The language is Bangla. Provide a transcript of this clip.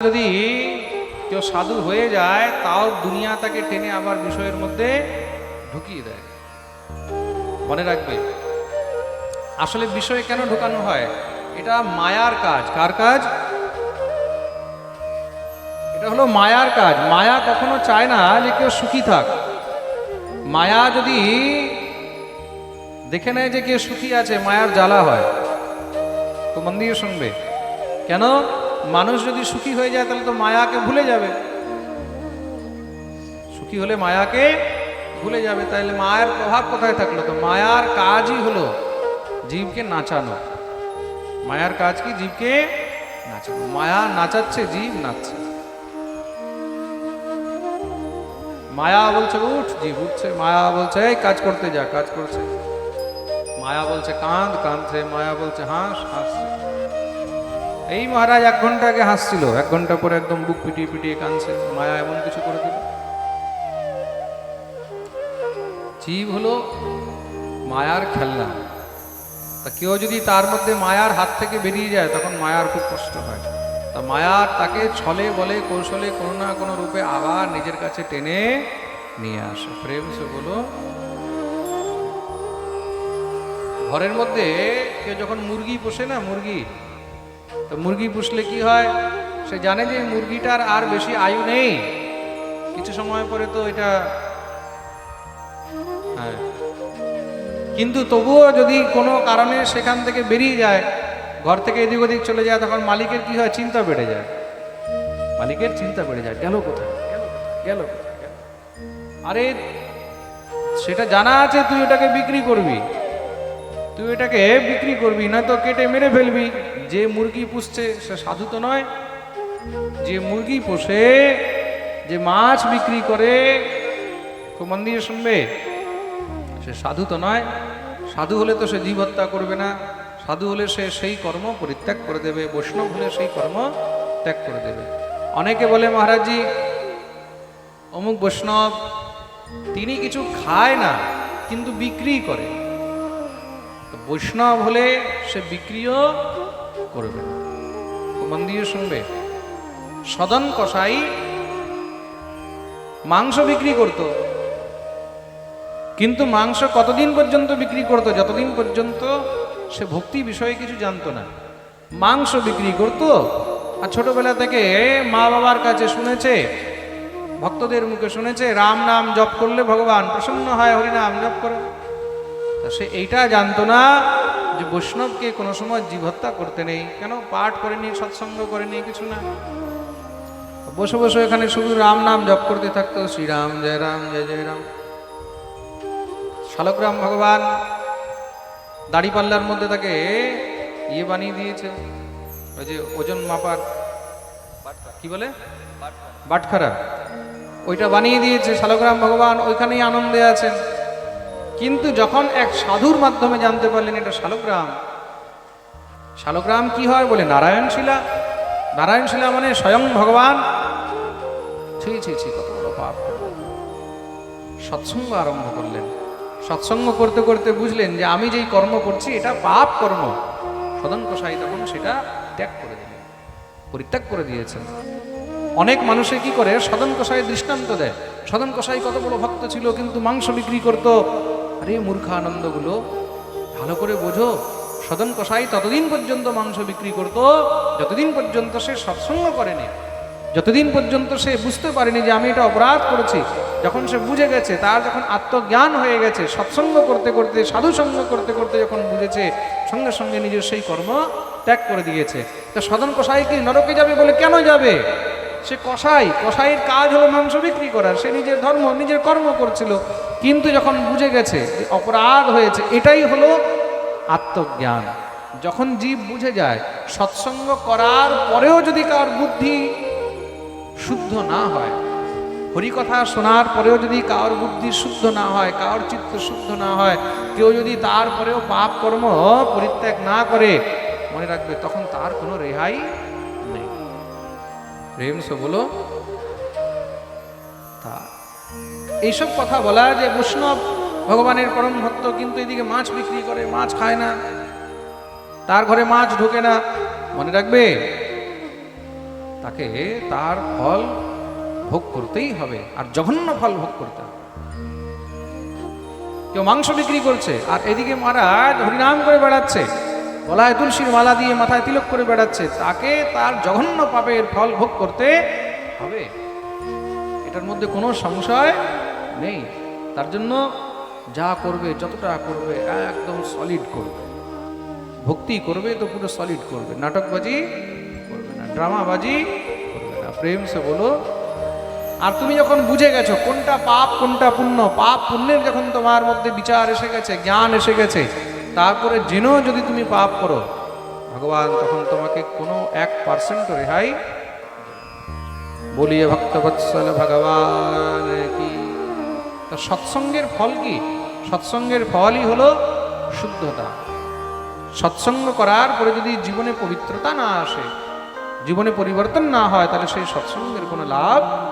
যদি কেউ সাধু হয়ে যায়, তাও দুনিয়া তাকে টেনে আবার বিষয়ের মধ্যে ঢুকিয়ে দেয়। মনে রাখবে, আসলে বিষয়ে কেন ঢুকানো হয়? এটা মায়ার কাজ। কার কাজ? এটা হলো মায়ার কাজ। মায়া কখনো চায় না যে কেউ সুখী থাক। মায়া যদি দেখে নেয় যে কেউ সুখী আছে, মায়ার জ্বালা হয়। তো মন দিয়ে শুনবে। কেন? মানুষ যদি সুখী হয়ে যায়, তাহলে তো মায়াকে ভুলে যাবে। সুখী হলে মায়াকে ভুলে যাবে। তাহলে মায়ের প্রভাব কোথায় থাকল? তো মায়ার কাজই হলো জীবকে নাচানো। মায়ার কাজ কি? জীবকে নাচানো। মায়া নাচাচ্ছে, জীব নাচছে। মায়া বলছে, উঠ, জীব উঠছে। মায়া বলছে, এই কাজ করতে যা, কাজ করছে। মায়া বলছে, কাঁদ, কাঁদছে। মায়া বলছে, হাঁস হাসছে এই মহারাজ এক ঘণ্টা আগে হাসছিল, এক ঘণ্টা পরে একদম বুক পিটিয়ে পিটিয়ে কাঁদছে, মায়া এমন কিছু করে দিল। জীব হলো মায়ার খেলনা। তা কেউ যদি তার মধ্যে মায়ার হাত থেকে বেরিয়ে যায়, তখন মায়ার খুব কষ্ট হয়। তা মায়ার তাকে ছলে বলে, কৌশলে কোনো না কোনো রূপে আবার নিজের কাছে টেনে নিয়ে আসে। প্রেম সে বলো, ঘরের মধ্যে কেউ যখন মুরগি পোষে না, মুরগি তো মুরগি পুষলে কি হয়? সে জানে যে মুরগিটার আর বেশি আয়ু নেই। কিছু সময় পরে তো এটা হ্যাঁ। কিন্তু তবুও যদি কোনো কারণে সেখান থেকে বেরিয়ে যায়, ঘর থেকে এদিক ওদিক চলে যায়, তখন মালিকের কি হয়? চিন্তা বেড়ে যায়। মালিকের চিন্তা বেড়ে যায়, গেল কোথায়? গেল? আরে, সেটা জানা আছে, তুই ওটাকে বিক্রি করবি। তুই এটাকে বিক্রি করবি না তো কেটে মেরে ফেলবি। যে মুরগি পুষছে, সে সাধু তো নয়। যে মুরগি পোষে, যে মাছ বিক্রি করে, খুব দিয়ে শুনবে, সে সাধু তো নয়। সাধু হলে তো সে জীব হত্যা করবে না। সাধু হলে সে সেই কর্ম পরিত্যাগ করে দেবে, বৈষ্ণব হলে সেই কর্ম ত্যাগ করে দেবে। অনেকে বলে, মহারাজজি, অমুক বৈষ্ণব, তিনি কিছু খায় না, কিন্তু বিক্রি করে। বৈষ্ণব হলে সে বিক্রিও করবে মন দিয়ে শুনবে। সদন কষাই মাংস বিক্রি করত। কিন্তু মাংস কতদিন পর্যন্ত বিক্রি করতো, যতদিন পর্যন্ত সে ভক্তি বিষয়ে কিছু জানতো না। মাংস বিক্রি করত আর ছোটবেলা থেকে মা বাবার কাছে শুনেছে, ভক্তদের মুখে শুনেছে, রাম নাম জপ করলে ভগবান প্রসন্ন হয়, হরিনাম জপ করো। সে এইটা জানতো না যে বৈষ্ণবকে কোনো সময় জীব হত্যা করতে নেই। কেন? পাঠ করেনি, সৎসঙ্গ করেনি, কিছু না। বসে বসে এখানে শুধু রাম নাম জপ করতে থাকতো, শ্রীরাম, জয় রাম, জয় জয় রাম। শালগ্রাম ভগবান দাড়িপাল্লার মধ্যে তাকে ইয়ে বানিয়ে দিয়েছে। ওই যে ওজন মাপার কি বলে? বাটখারা। ওইটা বানিয়ে দিয়েছে শালগ্রাম ভগবান। ওইখানেই আনন্দে আছেন। কিন্তু যখন এক সাধুর মাধ্যমে জানতে পারলেন এটা শালগ্রাম শালগ্রাম কি হয় বলে নারায়ণ শিলা? নারায়ণ শিলা মানে স্বয়ং ভগবান। ছি ছি ছি, কত বড় পাপ। সৎসঙ্গ আরম্ভ করলেন। সৎসঙ্গ করতে করতে বুঝলেন যে আমি যেই কর্ম করছি, এটা পাপ কর্ম। সদন কষাই তখন সেটা ত্যাগ করে দিলেন, পরিত্যাগ করে দিয়েছেন। অনেক মানুষে কি করে? সদন কষাই দৃষ্টান্ত দেয়। সদন কষাই কত বড় ভক্ত ছিল, কিন্তু মাংস বিক্রি করতো আরে মূর্খা আনন্দগুলো ভালো করে বোঝো। সদন কষাই ততদিন পর্যন্ত মাংস বিক্রি করতো, যতদিন পর্যন্ত সে সৎসঙ্গ করেনি। যতদিন পর্যন্ত সে বুঝতে পারেনি যে আমি এটা অপরাধ করেছি, যখন সে বুঝে গেছে, তার যখন আত্মজ্ঞান হয়ে গেছে, সৎসঙ্গ করতে করতে, সাধুসঙ্গ করতে করতে যখন বুঝেছে, সঙ্গে সঙ্গে নিজের সেই কর্ম ত্যাগ করে দিয়েছে। তা সদন কষাই কি নরকে যাবে বলে কেন যাবে? সে কষাই কষাইয়ের কাজ হলো মাংস বিক্রি করার সে নিজের ধর্ম, নিজের কর্ম করছিল। কিন্তু যখন বুঝে গেছে, যে অপরাধ হয়েছে, এটাই হলো আত্মজ্ঞান। যখন জীব বুঝে যায়, সৎসঙ্গ করার পরেও যদি কার বুদ্ধি শুদ্ধ না হয়, হরিকথা শোনার পরেও যদি কার বুদ্ধি শুদ্ধ না হয়, কার চিত্ত শুদ্ধ না হয়, কেউ যদি তারপরেও পাপ কর্ম পরিত্যাগ না করে, মনে রাখবে তখন তার কোনো রেহাই নেই। প্রেম সে বলো এইসব কথা বলা যে বৈষ্ণব ভগবানের পরম ভক্ত কিন্তু এদিকে মাছ বিক্রি করে, মাছ খায় না। তার ঘরে মাছ ঢোকে না। মনে রাখবে? তাকে তার ফল ভোগ করতেই হবে, আর জঘন্য ফল ভোগ করতে হবে। কেউ মাংস বিক্রি করছে, আর এদিকে মহারাজ হরিনাম করে বেড়াচ্ছে। গলায় তুলসীর মালা দিয়ে মাথায় তিলক করে বেড়াচ্ছে। তাকে তার জঘন্য পাপের ফল ভোগ করতে হবে। এটার মধ্যে কোনো সংশয় নেই। তার জন্য যা করবে, যতটা করবে, একদম সলিড করবে। ভক্তি করবে তো পুরো সলিড করবে। নাটকবাজি করবে না ড্রামাবাজি করবে না। প্রেম সে বলো। আর তুমি যখন বুঝে গেছো কোনটা পাপ, কোনটা পুণ্য, পাপ পুণ্যের যখন তোমার মধ্যে বিচার এসে গেছে, জ্ঞান এসে গেছে, তারপরে জেনেও যদি তুমি পাপ করো, ভগবান তখন তোমাকে কোনো এক পার্সেন্ট রেহাই বলিয়ে ভক্তবৎসল ভগবান কি সৎসঙ্গের ফল কি? সৎসঙ্গের ফলই হলো শুদ্ধতা। সৎসঙ্গ করার পরে যদি জীবনে পবিত্রতা না আসে, জীবনে পরিবর্তন না হয়, তাহলে সেই সৎসঙ্গের কোনো লাভ